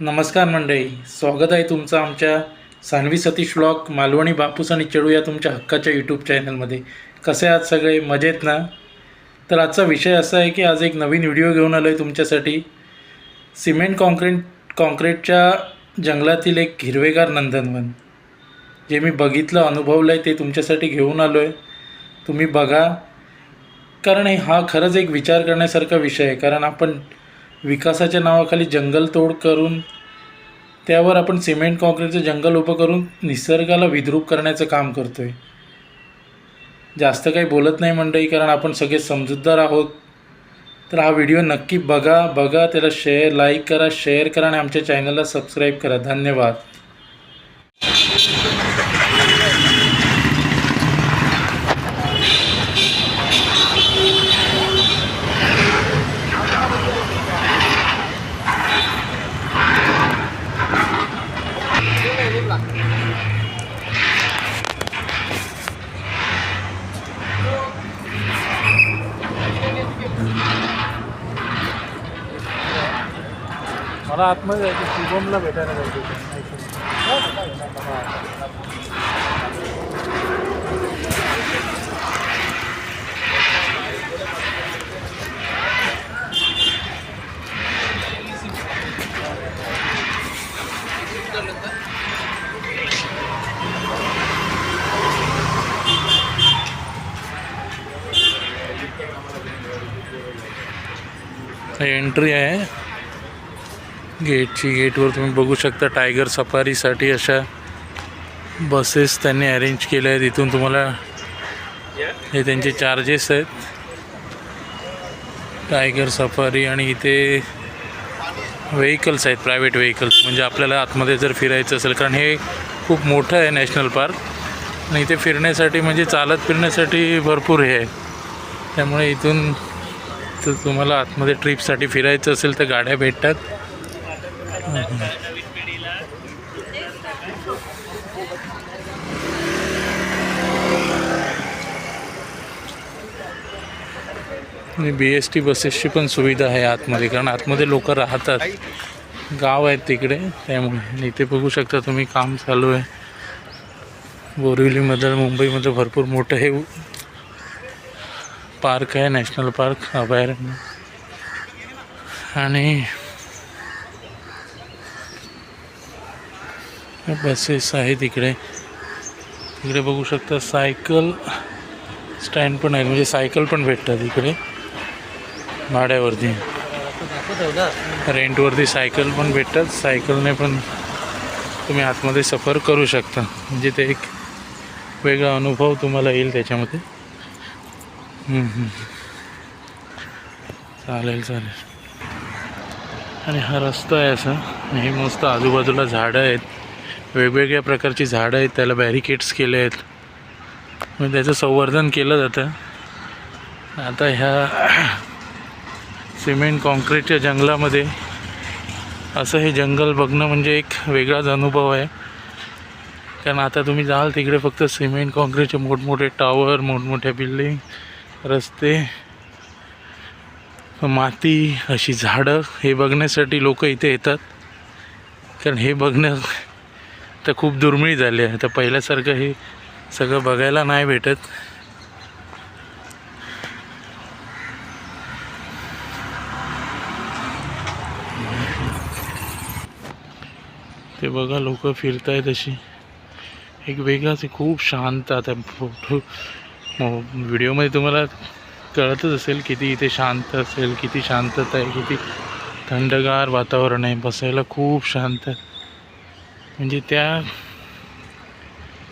नमस्कार मंडळी स्वागत आहे तुमचं आमच्या सान्वी सतीश व्लॉग मालवणी बापूस आणि चेडू या तुमच्या हक्काच्या यूट्यूब चॅनलमध्ये कसे आहात सगळे? मजेत ना? तर आजचा विषय असा आहे की आज एक नवीन व्हिडिओ घेऊन आलो आहे तुमच्यासाठी. सिमेंट कॉन्क्रीट कॉन्क्रीटच्या जंगलातील एक हिरवेगार नंदनवन. जे मी बघितलं अनुभवलं आहे ते तुमच्यासाठी घेऊन आलो आहे तुम्ही बघा. कारण हा खरंच एक विचार करण्यासारखा विषय आहे. कारण आपण विकासाच्या नावाखाली जंगलतोड करून त्यावर आपण सिमेंट काँक्रीटचं जंगल उभं करून निसर्गाला विद्रूप करण्याचं काम करतो आहे जास्त काही बोलत नाही मंडळी कारण आपण सगळे समजूतदार आहोत. तर हा व्हिडिओ नक्की बघा बघा त्याला शेअर लाईक करा शेअर करा आणि आमच्या चॅनलला सबस्क्राईब करा. धन्यवाद. मला आतमध्ये जायचं शुभमला भेटायला एंट्री आहे. गेटची गेटवर तुम्ही बघू शकता टायगर सफारीसाठी अशा बसेस त्यांनी अरेंज केल्या आहेत. इथून तुम्हाला हे त्यांचे चार्जेस आहेत. टायगर सफारी आणि इथे व्हेकल्स आहेत प्रायव्हेट व्हेकल्स म्हणजे आपल्याला आतमध्ये जर फिरायचं असेल कारण हे खूप मोठं आहे नॅशनल पार्क आणि इथे फिरण्यासाठी म्हणजे चालत फिरण्यासाठी भरपूर हे आहे. त्यामुळे इथून तर तुम्हाला आतमध्ये ट्रिपसाठी फिरायचं असेल तर गाड्या भेटतात. आणि बी एस टी बसेसची पण सुविधा आहे आतमध्ये कारण आतमध्ये लोक राहतात. गाव आहेत तिकडे त्यामुळे. आणि इथे बघू शकता तुम्ही काम चालू आहे. बोरिवलीमध्ये मुंबईमध्ये भरपूर मोठं हे पार्क आहे नॅशनल पार्क अभयारण्य. आणि बसेस आहेत इकडे. इकडे बघू शकता सायकल स्टँड पण आहे म्हणजे सायकल पण भेटतात इकडे. भाड्यावरती. रेंटवरती सायकल पण भेटतात. सायकलने पण तुम्ही आतमध्ये सफर करू शकता. म्हणजे ते एक वेगळा अनुभव तुम्हाला येईल त्याच्यामध्ये. चालेल चालेल. आणि हा रस्ता आहे असा. हे मस्त आजूबाजूला झाडं आहेत. वेगवेगळ्या प्रकारची झाडं आहेत त्याला बॅरिकेड्स केले आहेत. म्हणजे त्याचं संवर्धन केलं जातं. आता ह्या सिमेंट कॉन्क्रीटच्या जंगलामध्ये असं हे जंगल बघणं म्हणजे एक वेगळाच अनुभव आहे. कारण आता तुम्ही जाल तिकडे फक्त सिमेंट कॉन्क्रीटचे मोठमोठे टॉवर मोठमोठ्या बिल्डिंग रस्ते माती अशी झाडं हे बघण्यासाठी लोक इथे येतात. कारण हे बघणं तर खूप दुर्मिळ झाले. आहे तर पहिल्यासारखं हे सगळं बघायला नाही भेटत. ते बघा लोक फिरत आहेत अशी. एक वेगळाच खूप शांत आता फोटो व्हिडिओमध्ये तुम्हाला कळतच असेल किती इथे शांत असेल किती शांतता आहे किती थंडगार वातावरण आहे. बसायला खूप शांत आहे. म्हणजे त्या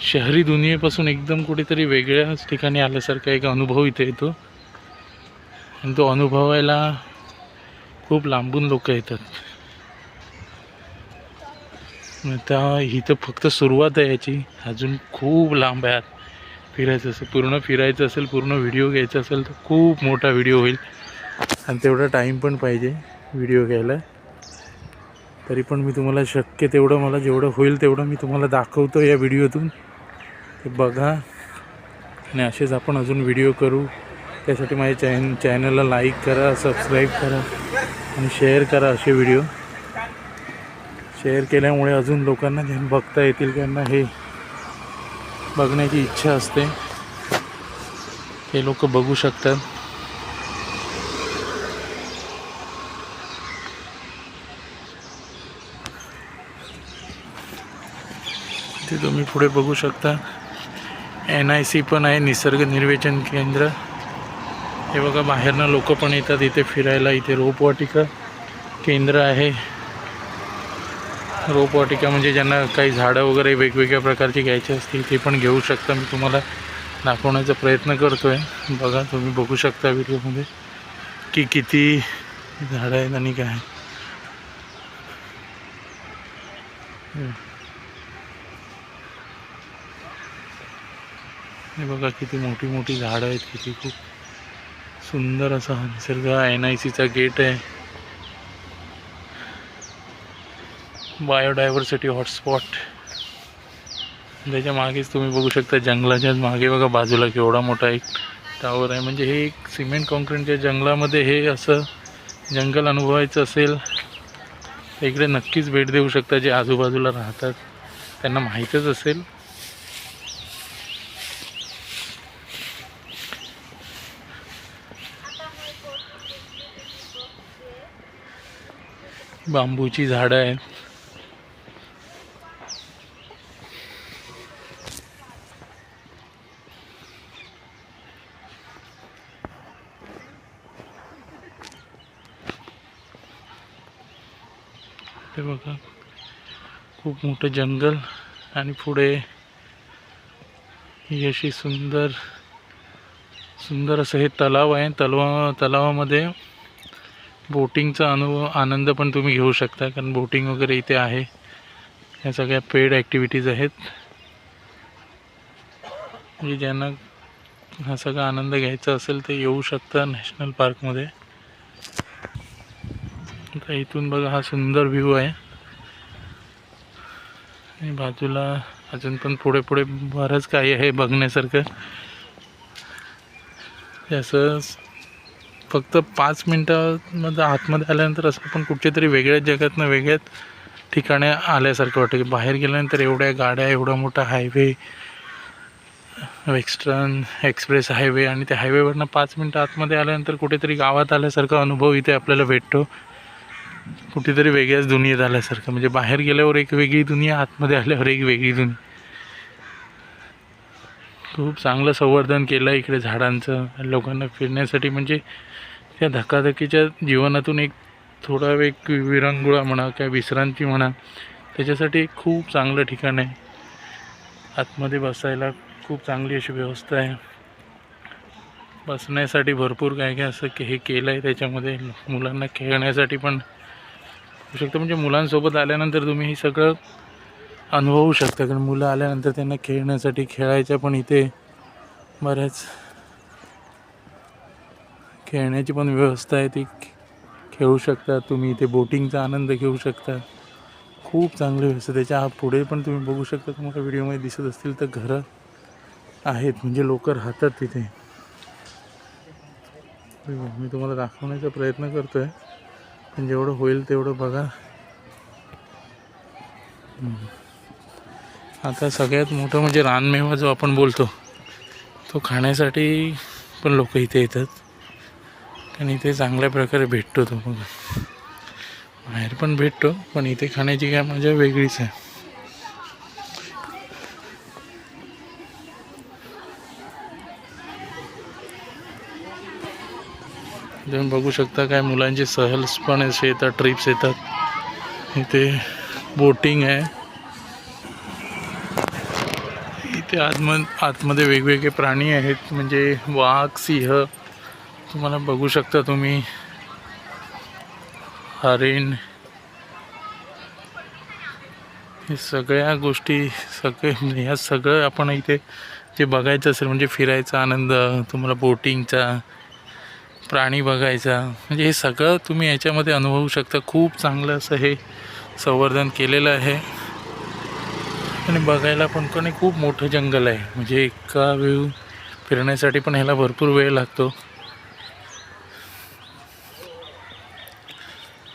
शहरी दुनियेपासून एकदम कुठेतरी वेगळ्याच ठिकाणी आल्यासारखा एक अनुभव इथे येतो. आणि तो अनुभवायला खूप लांबून लोक येतात. आता इथं फक्त सुरुवात आहे याची. अजून खूप लांब आहे. फिरायचं असेल पूर्ण फिरायचं असेल पूर्ण व्हिडिओ घ्यायचा असेल तर खूप मोठा व्हिडिओ होईल. आणि तेवढा टाईम पण पाहिजे व्हिडिओ घ्यायला. तरी पण मी तुम्हाला शक्य तेवढं मला जेवढं होईल तेवढं मी तुम्हाला दाखवतो या व्हिडिओतून. ते बघा. आणि असेच आपण अजून व्हिडिओ करू. त्यासाठी माझ्या चॅन चॅनलला लाईक करा सबस्क्राईब करा आणि शेअर करा असे व्हिडिओ. शेअर केल्यामुळे अजून लोकांना जे बघता येतील त्यांना हे बघण्याची इच्छा असते. हे लोक बघू शकतात. ते तुम्ही पुढे बघू शकता. एन आय सी पण आहे निसर्ग निर्वेचन केंद्र. हे बघा बाहेरनं लोक पण येतात इथे फिरायला. इथे रोपवाटिका केंद्र आहे. रोपवाटिका म्हणजे ज्यांना काही झाडं वगैरे वेगवेगळ्या प्रकारची घ्यायची असतील ते पण घेऊ शकता. मी तुम्हाला दाखवण्याचा प्रयत्न करतो आहे बघा तुम्ही बघू शकता व्हिडिओमध्ये की किती झाडं आहेत आणि काय आहे. हम्म. हे बघा किती मोठी मोठी झाडं आहेत किती खूप सुंदर असा निसर्ग एन आय सीचा गेट आहे. बायोडायव्हर्सिटी हॉटस्पॉट त्याच्या मागेच तुम्ही बघू शकता जंगलाच्याच मागे बघा बाजूला केवढा मोठा एक टावर आहे. म्हणजे हे एक सिमेंट कॉन्क्रीटच्या जंगलामध्ये हे असं जंगल अनुभवायचं असेल तर इकडे नक्कीच भेट देऊ शकता जे आजूबाजूला राहतात. त्यांना माहीतच असेल. बांबूची झाडं आहेत. ते बघा खूप मोठं जंगल आणि पुढे ही अशी सुंदर सुंदर असं हे तलाव आहे. तलाव तलावामध्ये बोटिंगचा अनुभव आनंद पण तुम्ही घेऊ शकता कारण बोटिंग वगैरे इथे आहे. ह्या सगळ्या पेड ॲक्टिव्हिटीज आहेत. म्हणजे ज्यांना हा सगळा आनंद घ्यायचा असेल ते येऊ शकता नॅशनल पार्कमध्ये आता इथून बघा हा सुंदर व्ह्यू आहे. आणि बाजूला अजून पण पुढे पुढे बरंच काही आहे बघण्यासारखं. जसं फक्त पाच मिनटामध्ये आतमध्ये आल्यानंतर असं आपण कुठच्यातरी वेगळ्याच जगातनं वेगळ्याच ठिकाणी आल्यासारखं वाटतं की बाहेर गेल्यानंतर एवढ्या गाड्या एवढा मोठा हायवे वेस्टर्न एक्सप्रेस हायवे आणि त्या हायवेवरनं पाच मिनटं आतमध्ये आल्यानंतर कुठेतरी गावात आल्यासारखा अनुभव इथे आपल्याला भेटतो. कुठेतरी वेगळ्याच दुनियेत आल्यासारखं. म्हणजे बाहेर गेल्यावर एक वेगळी दुनिया आतमध्ये आल्यावर एक वेगळी दुनिया. खूप चांगलं संवर्धन केलं इकडे झाडांचं लोकांना फिरण्यासाठी. म्हणजे त्या धकाधकीच्या जीवनातून एक थोडा एक विरंगुळा म्हणा किंवा विश्रांती म्हणा त्याच्यासाठी एक खूप चांगलं ठिकाण आहे. आतमध्ये बसायला खूप चांगली अशी व्यवस्था आहे. बसण्यासाठी भरपूर काय काय असं के हे केलं आहे त्याच्यामध्ये मुलांना खेळण्यासाठी पण होऊ शकतं. म्हणजे मुलांसोबत आल्यानंतर तुम्ही हे सगळं अनुभवू शकता. कारण मुलं आल्यानंतर त्यांना खेळण्यासाठी खेळायच्या पण इथे बऱ्याच खेळण्याची पण व्यवस्था आहे ती. खेळू शकता तुम्ही इथे बोटिंगचा आनंद घेऊ शकता. खूप चांगली व्यवस्था त्याच्या हा पुढे पण तुम्ही बघू शकता तुम्हाला व्हिडिओमध्ये दिसत असतील तर घरं आहेत म्हणजे लोक राहतात तिथे. मी तुम्हाला दाखवण्याचा प्रयत्न करतो आहे पण जेवढं होईल तेवढं बघा. आता सगळ्यात मोठं म्हणजे रानमेवा जो आपण बोलतो तो खाण्यासाठी पण लोक इथे येतात. आणि इथे चांगल्या प्रकारे भेटतो तो मग बाहेर पण भेटतो पण इथे खाण्याची काय मजा वेगळीच आहे. तुम्ही बघू शकता काय मुलांचे सहल्स पण असे येतात ट्रिप्स येतात. इथे बोटिंग आहे. इथे आतम आतमध्ये वेगवेगळे प्राणी आहेत म्हणजे वाघ सिंह तुम्हाला बघू शकता तुम्ही. हरिण. हे सगळ्या गोष्टी सगळे म्हणजे ह्या सगळं आपण इथे जे बघायचं असेल म्हणजे फिरायचा आनंद तुम्हाला बोटिंगचा प्राणी बघायचा म्हणजे हे सगळं तुम्ही याच्यामध्ये अनुभवू शकता. खूप चांगलं असं हे संवर्धन केलेलं आहे. आणि बघायला पण कोणी खूप मोठं जंगल आहे. म्हणजे एका वेळ फिरण्यासाठी पण ह्याला भरपूर वेळ लागतो.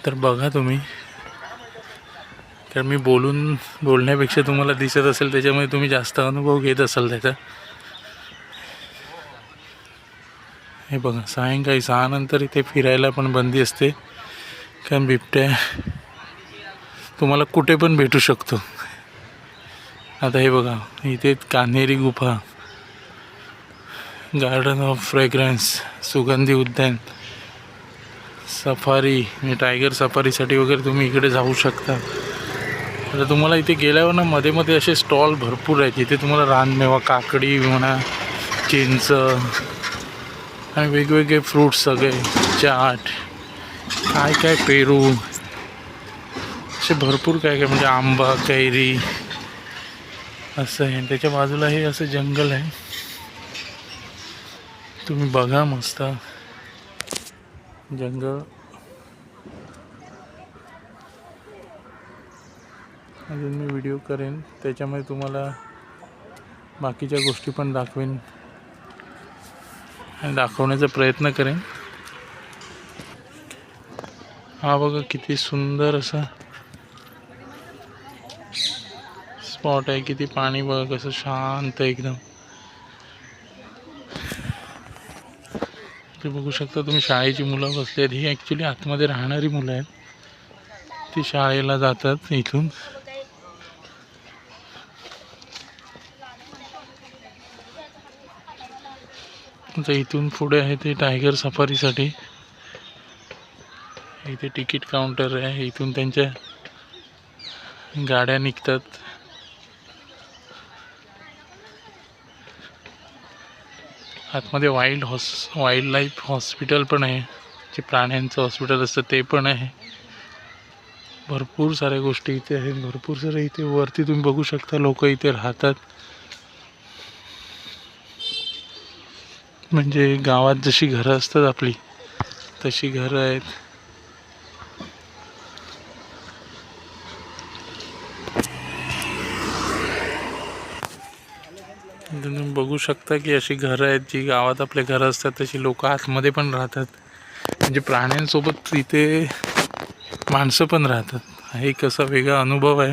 तर बघा तुम्ही. कारण मी बोलून बोलण्यापेक्षा तुम्हाला दिसत असेल त्याच्यामुळे तुम्ही जास्त अनुभव घेत असाल त्याचा. हे बघा सायंकाळी सहा नंतर इथे फिरायला पण बंदी असते. कारण बिबट्या तुम्हाला कुठे पण भेटू शकतो. आता हे बघा इथे कान्हेरी गुफा. गार्डन ऑफ फ्रेग्रन्स सुगंधी उद्यान. सफारी म्हणजे टायगर सफारीसाठी वगैरे तुम्ही इकडे जाऊ शकता. आता तुम्हाला इथे गेल्यावर ना मध्ये मध्ये असे स्टॉल भरपूर आहेत. इथे तुम्हाला रानमेवा काकडी म्हणा चिंच आणि वेगवेगळे फ्रूट्स सगळे चाट काय काय पेरू असे भरपूर काय काय म्हणजे आंबा कैरी असं आहे. त्याच्या बाजूला हे असं जंगल आहे. तुम्ही बघा मस्त. जंगल. अजून मी व्हिडिओ करेन. त्याच्यामध्ये तुम्हाला बाकीच्या गोष्टी पण दाखवेन. आणि दाखवण्याचा प्रयत्न करेन. हा बघा किती सुंदर असा स्पॉट आहे. किती पाणी बघा कसं शांत आहे एकदम. ते बघू शकता तुम्ही शाळेची मुलं बसली आहेत ही ॲक्च्युली आतमध्ये राहणारी मुलं आहेत. ती शाळेला जातात इथून. तर इथून पुढे आहे ते टायगर सफारीसाठी इथे तिकीट काउंटर आहे. इथून त्यांच्या गाड्या निघतात. आतमध्ये वाईल्ड हॉस वाईल्ड लाईफ हॉस्पिटल पण आहे. जे प्राण्यांचं हॉस्पिटल असतं ते पण आहे. भरपूर साऱ्या गोष्टी इथे आहेत. भरपूर सारे इथे वरती तुम्ही बघू शकता. लोक इथे राहतात. म्हणजे गावात जशी घरं असतात आपली तशी घरं आहेत. बघू शकता की अशी घरं आहेत जी गावात आपले घरं असतात तशी लोक आतमध्ये पण राहतात. म्हणजे प्राण्यांसोबत इथे माणसं पण राहतात. हा एक असा वेगळा अनुभव आहे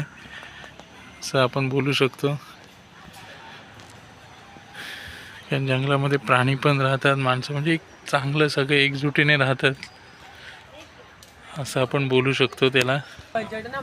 असं आपण बोलू शकतो. कारण जंगलामध्ये प्राणी पण राहतात माणसं म्हणजे एक चांगलं सगळे एकजुटीने राहतात. असं आपण बोलू शकतो त्याला. बजट ना